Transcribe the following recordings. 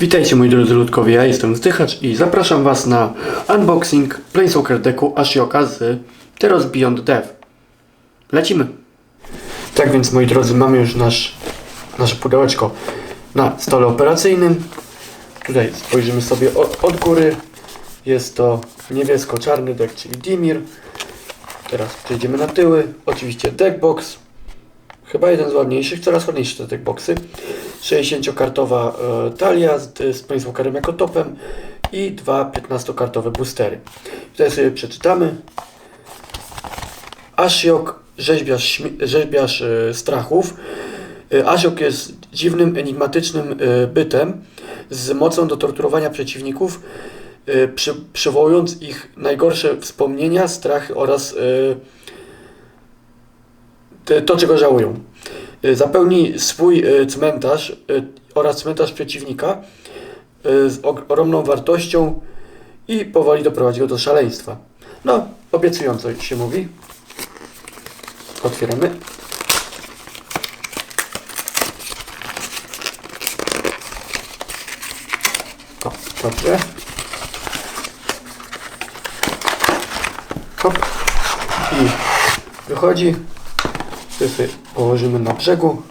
Witajcie moi drodzy ludkowie, ja jestem Zdychacz i zapraszam was na unboxing Planeswalker decku Ashioka z Teros Beyond Dev. Lecimy! Tak więc moi drodzy, mamy już nasz, nasze pudełeczko na stole operacyjnym. Tutaj spojrzymy sobie od, od góry. Jest to niebiesko-czarny deck, czyli Dimir. Teraz przejdziemy na tyły. Oczywiście deckbox. Chyba jeden z ładniejszych, coraz ładniejsze te deckboxy. 60-kartowa e, talia z, z Planeswalkerem jako topem i dwa 15-kartowe boostery. Tutaj sobie przeczytamy. Ashiok, rzeźbiarz, rzeźbiarz e, strachów. E, Ashiok jest dziwnym, enigmatycznym e, bytem z mocą do torturowania przeciwników, e, przy, przywołując ich najgorsze wspomnienia, strachy oraz e, to, czego żałują. Y, Zapełni swój y, cmentarz y, oraz cmentarz przeciwnika z og- ogromną wartością i powoli doprowadzi go do szaleństwa. No, obiecująco się mówi. Otwieramy. O, dobrze. Hop. I wychodzi. Sobie położymy na brzegu.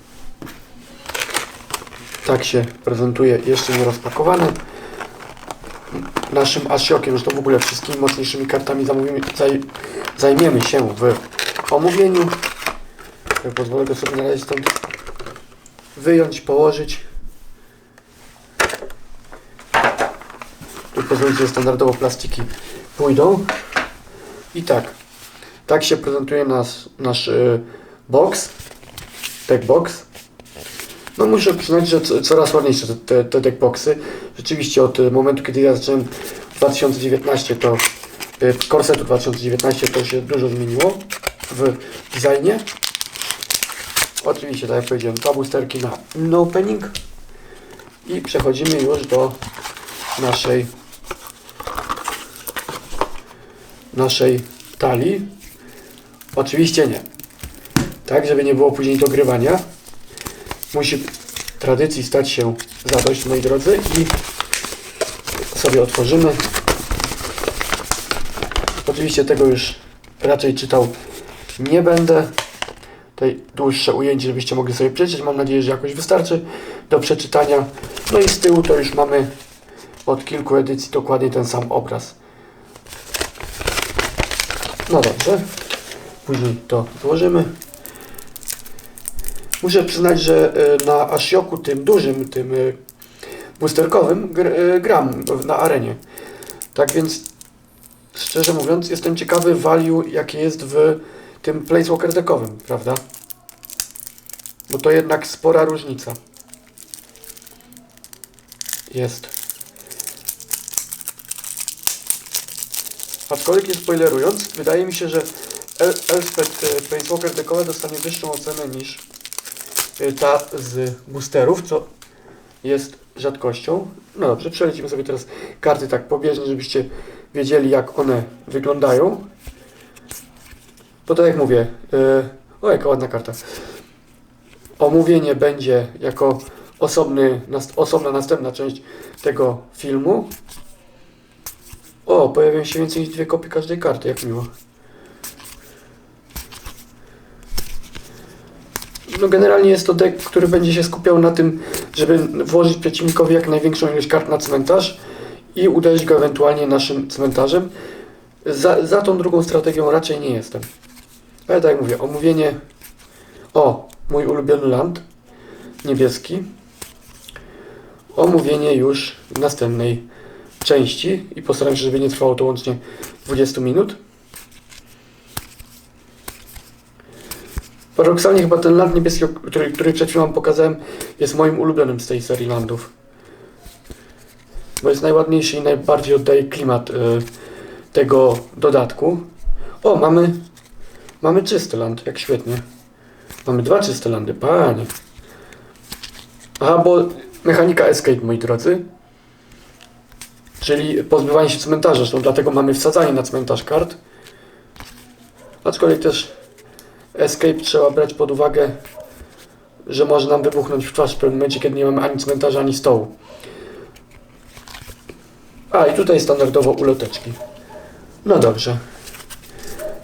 Tak się prezentuje jeszcze nie rozpakowany. Naszym asiokiem, że to w ogóle wszystkimi mocniejszymi kartami zamówimy, zaj, zajmiemy się w omówieniu. Pozwolę go sobie na razie stąd wyjąć, położyć. Tu pozwolić, że standardowo plastiki pójdą. I tak, tak się prezentuje nas, nasz y, box, deck box. No muszę przyznać, że co- coraz ładniejsze te, te, te deckboxy. Rzeczywiście od momentu, kiedy ja zacząłem 2019, to y, Corsetu 2019 to się dużo zmieniło w designie. Oczywiście, tak jak powiedziałem, dwa boosterki na no opening. I przechodzimy już do naszej naszej talii. Oczywiście nie. Tak, żeby nie było później dogrywania. Musi tradycji stać się zadość, moi drodzy. I sobie otworzymy. Oczywiście tego już raczej czytał nie będę. Tutaj dłuższe ujęcie, żebyście mogli sobie przeczytać. Mam nadzieję, że jakoś wystarczy do przeczytania. No i z tyłu to już mamy od kilku edycji dokładnie ten sam obraz. No dobrze. Później to złożymy. Muszę przyznać, że y, na Ashioku, tym dużym, tym y, boosterkowym, y, gram na arenie. Tak więc, szczerze mówiąc, jestem ciekawy value, jakie jest w tym Planeswalker deckowym, prawda? Bo to jednak spora różnica. Jest. Aczkolwiek nie spoilerując, wydaje mi się, że El Elspeth Planeswalker deckowe dostanie wyższą ocenę niż ta z boosterów, co jest rzadkością. No dobrze, przelecimy sobie teraz karty tak pobieżnie, żebyście wiedzieli jak one wyglądają. Bo tak jak mówię, yy, o jaka ładna karta. Omówienie będzie jako osobny, osobna następna część tego filmu. O, pojawią się więcej niż dwie kopie każdej karty, jak miło. No generalnie jest to deck, który będzie się skupiał na tym, żeby włożyć przeciwnikowi jak największą ilość kart na cmentarz i uderzyć go ewentualnie naszym cmentarzem. Za, za tą drugą strategią raczej nie jestem. Ale tak jak mówię, omówienie... O, mój ulubiony land, niebieski. Omówienie już w następnej części i postaram się, żeby nie trwało to łącznie 20 minut. Paradoksalnie chyba ten land niebieski, który, który przed chwilą pokazałem, jest moim ulubionym z tej serii landów. Bo jest najładniejszy i najbardziej oddaje klimat y, tego dodatku. O, mamy, mamy czysty land, jak świetnie. Mamy dwa czyste landy, panie. Aha, bo mechanika escape, moi drodzy. Czyli pozbywanie się cmentarza, zresztą dlatego mamy wsadzanie na cmentarz kart. Aczkolwiek też escape trzeba brać pod uwagę, że może nam wybuchnąć w twarz w pewnym momencie, kiedy nie mamy ani cmentarza, ani stołu. A i tutaj standardowo uloteczki. No dobrze.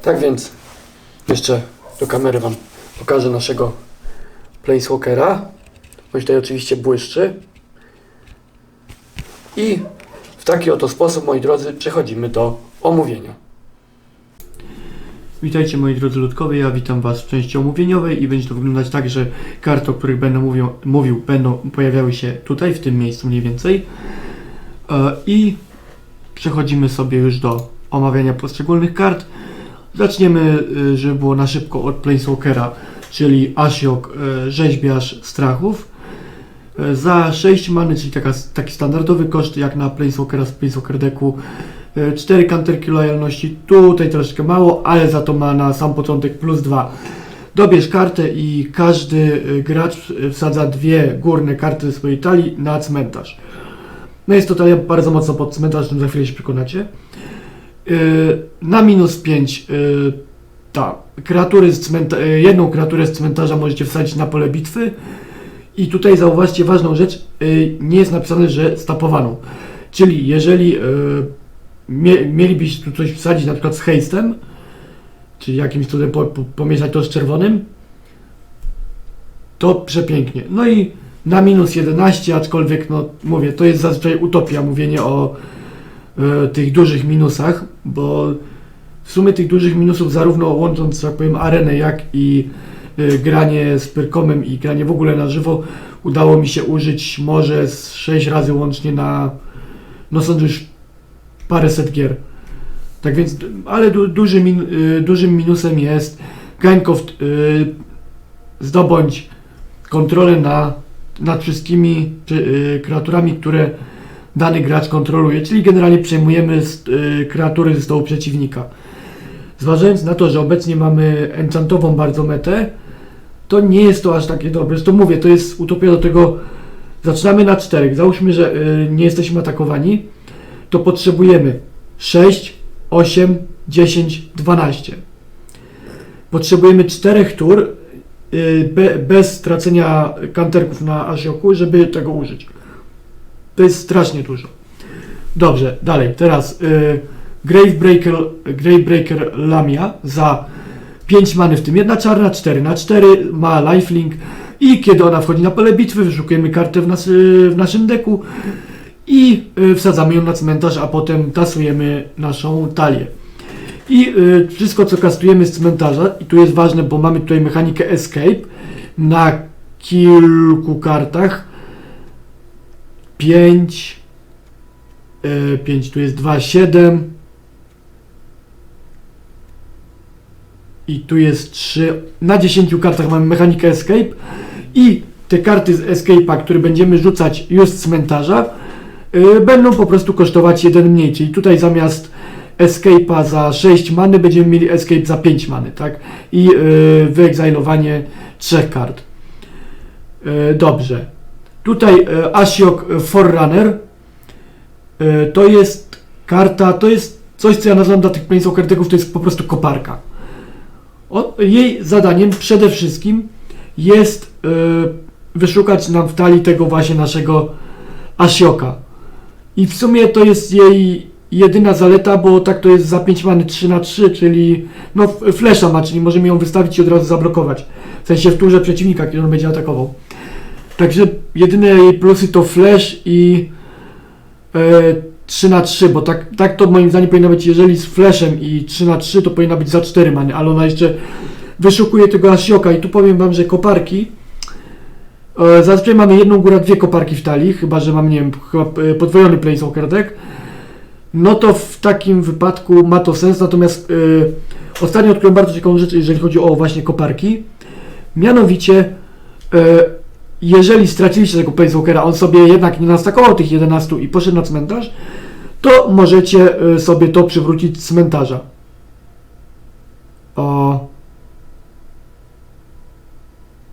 Tak więc jeszcze do kamery Wam pokażę naszego Planeswalkera. On tutaj oczywiście błyszczy. I w taki oto sposób, moi drodzy, przechodzimy do omówienia. Witajcie moi drodzy ludkowie, ja witam Was w części omówieniowej i będzie to wyglądać tak, że karty, o których będę mówił, mówił będą pojawiały się tutaj, w tym miejscu mniej więcej. E, I przechodzimy sobie już do omawiania poszczególnych kart. Zaczniemy, y, żeby było na szybko od Planeswalkera, czyli Asiok, y, rzeźbiarz strachów. Za 6 many, czyli taka, taki standardowy koszt jak na Planeswalkera z Planeswalker decku. 4 kanterki lojalności, tutaj troszeczkę mało, ale za to ma na sam początek plus 2. Dobierz kartę i każdy y, gracz wsadza dwie górne karty ze swojej talii na cmentarz. No jest to talia bardzo mocno pod cmentarz, za chwilę się przekonacie. Yy, na minus 5 yy, ta, kreatury z cmenta- jedną kreaturę z cmentarza możecie wsadzić na pole bitwy i tutaj zauważcie ważną rzecz, nie jest napisane, że stapowaną. Czyli jeżeli mie- mielibyście tu coś wsadzić na przykład z hejstem, czyli jakimś tutaj po, po, pomieszać to z czerwonym, to przepięknie. No i na minus 11, aczkolwiek no mówię, to jest zazwyczaj utopia mówienie o e, tych dużych minusach, bo w sumie tych dużych minusów zarówno łącząc, tak powiem, arenę, jak i e, granie z Pyrkomem i granie w ogóle na żywo, udało mi się użyć może z 6 razy łącznie na, no sądzę już paręset gier. Tak więc, ale du, duży min, y, dużym minusem jest Gainkoft y, zdobądź kontrolę na, nad wszystkimi czy, y, kreaturami, które dany gracz kontroluje, czyli generalnie przejmujemy z, y, kreatury ze stołu przeciwnika. Zważając na to, że obecnie mamy enchantową bardzo metę, to nie jest to aż takie dobre. Zresztą mówię, to jest utopia do tego, zaczynamy na czterech, załóżmy, że y, nie jesteśmy atakowani, to potrzebujemy 6, 8, 10, 12. Potrzebujemy czterech tur y, be, bez tracenia kanterków na Asioku, żeby tego użyć. To jest strasznie dużo. Dobrze, dalej. Teraz y, Gravebreaker, Gravebreaker Lamia za 5 many, w tym jedna czarna, 4 na 4, ma lifelink i kiedy ona wchodzi na pole bitwy, wyszukujemy kartę w, nas, y, w naszym deku i y, wsadzamy ją na cmentarz, a potem tasujemy naszą talię. I y, wszystko, co kastujemy z cmentarza, i tu jest ważne, bo mamy tutaj mechanikę Escape na kilku kartach. 5, 5, tu jest 2, 7 i tu jest 3. Na 10 kartach mamy mechanikę Escape i te karty z Escape'a, które będziemy rzucać już z cmentarza, y, będą po prostu kosztować jeden mniej, czyli tutaj zamiast Escape'a za 6 many będziemy mieli Escape za 5 many, tak? I y, wyegzajlowanie trzech kart. Y, dobrze. Tutaj y, Asiok Forerunner y, to jest karta, to jest coś, co ja nazywam dla tych Planeswalker decków, to jest po prostu koparka. O, jej zadaniem przede wszystkim jest y, wyszukać nam w talii tego właśnie naszego Asioka. I w sumie to jest jej jedyna zaleta, bo tak to jest za 5 many 3 na 3 czyli no flesza ma, czyli możemy ją wystawić i od razu zablokować. W sensie w turze przeciwnika, kiedy on będzie atakował. Także jedyne jej plusy to flash i e, 3 na 3 bo tak, tak to moim zdaniem powinno być, jeżeli z flashem i 3 na 3 to powinna być za 4 many, ale ona jeszcze wyszukuje tego Asioka i tu powiem wam, że koparki zazwyczaj mamy jedną górę, dwie koparki w talii, chyba, że mam, nie wiem, chyba e, podwojony Planeswalker deck, no to w takim wypadku ma to sens, natomiast y, ostatnio odkryłem bardzo ciekawą rzecz, jeżeli chodzi o właśnie koparki. Mianowicie, y, jeżeli straciliście tego Planeswalkera, on sobie jednak nie nastakował tych 11 i poszedł na cmentarz, to możecie y, sobie to przywrócić z cmentarza. O.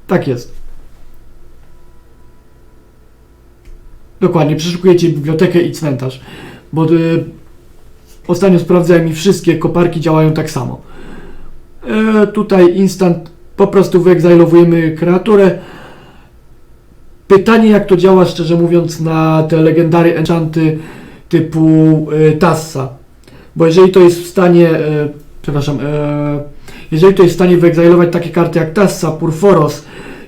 Tak jest. Dokładnie, przeszukujecie bibliotekę i cmentarz bo y, ostatnio sprawdzałem i wszystkie koparki działają tak samo. E, tutaj instant po prostu wyegzajlowujemy kreaturę. Pytanie jak to działa szczerze mówiąc na te legendary enchanty typu e, Tassa. Bo jeżeli to jest w stanie, e, przepraszam, e, jeżeli to jest w stanie wyegzailować takie karty jak Tassa, Purforos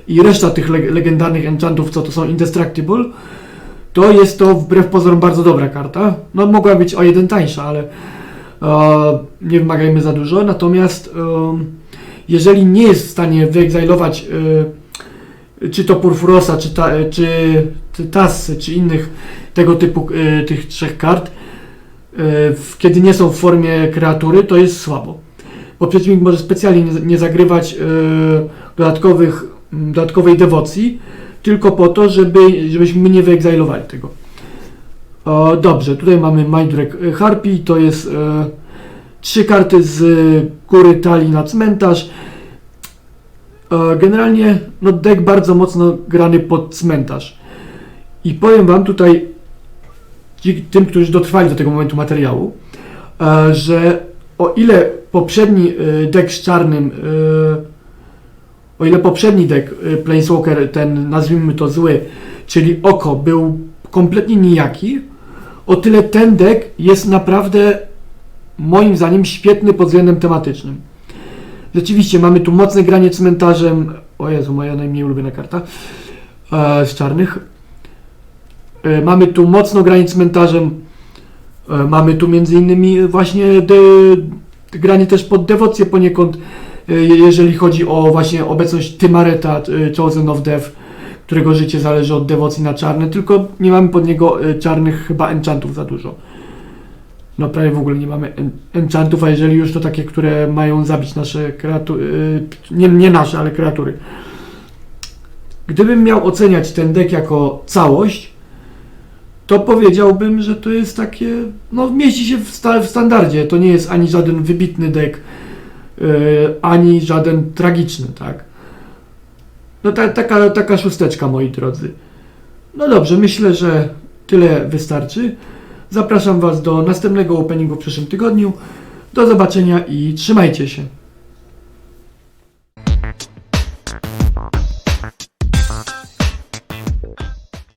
i reszta tych leg- legendarnych enchantów, co to są Indestructible, to jest to wbrew pozorom bardzo dobra karta. No mogła być o jeden tańsza, ale e, nie wymagajmy za dużo. Natomiast em, jeżeli nie jest w stanie wyegzailować e, czy to Purfurosa, czy, ta, e, czy, czy Tassy, czy innych tego typu e, tych trzech kart, e, kiedy nie są w formie kreatury, to jest słabo. Bo przeciwnik może specjalnie nie, nie zagrywać e, dodatkowych, dodatkowej dewocji, tylko po to, żeby, żebyśmy nie wyegzailowali tego. Dobrze, tutaj mamy Mindrek Harpy, to jest e, trzy karty z góry talii na cmentarz. E, generalnie no deck bardzo mocno grany pod cmentarz. I powiem wam tutaj, ci- tym, którzy dotrwali do tego momentu materiału, e, że o ile poprzedni e, deck z czarnym, e, o ile poprzedni deck e, Planeswalker, ten nazwijmy to zły, czyli oko, był kompletnie nijaki, o tyle ten deck jest naprawdę moim zdaniem świetny pod względem tematycznym. Rzeczywiście mamy tu mocne granie cmentarzem. O Jezu, moja najmniej ulubiona karta e, z czarnych. E, mamy tu mocno granie cmentarzem. E, mamy tu między innymi właśnie de, granie też pod dewocję poniekąd, jeżeli chodzi o właśnie obecność Tymareta, e, Chosen of Death, którego życie zależy od dewocji na czarne, tylko nie mamy pod niego e, czarnych chyba enchantów za dużo. No prawie w ogóle nie mamy en- enchantów, a jeżeli już to takie, które mają zabić nasze kreatury, nie, nie nasze, ale kreatury. Gdybym miał oceniać ten deck jako całość, to powiedziałbym, że to jest takie, no mieści się w, sta, w standardzie. To nie jest ani żaden wybitny deck, ani żaden tragiczny, tak? No ta, taka, taka szósteczka, moi drodzy. No dobrze, myślę, że tyle wystarczy. Zapraszam Was do następnego openingu w przyszłym tygodniu. Do zobaczenia i trzymajcie się.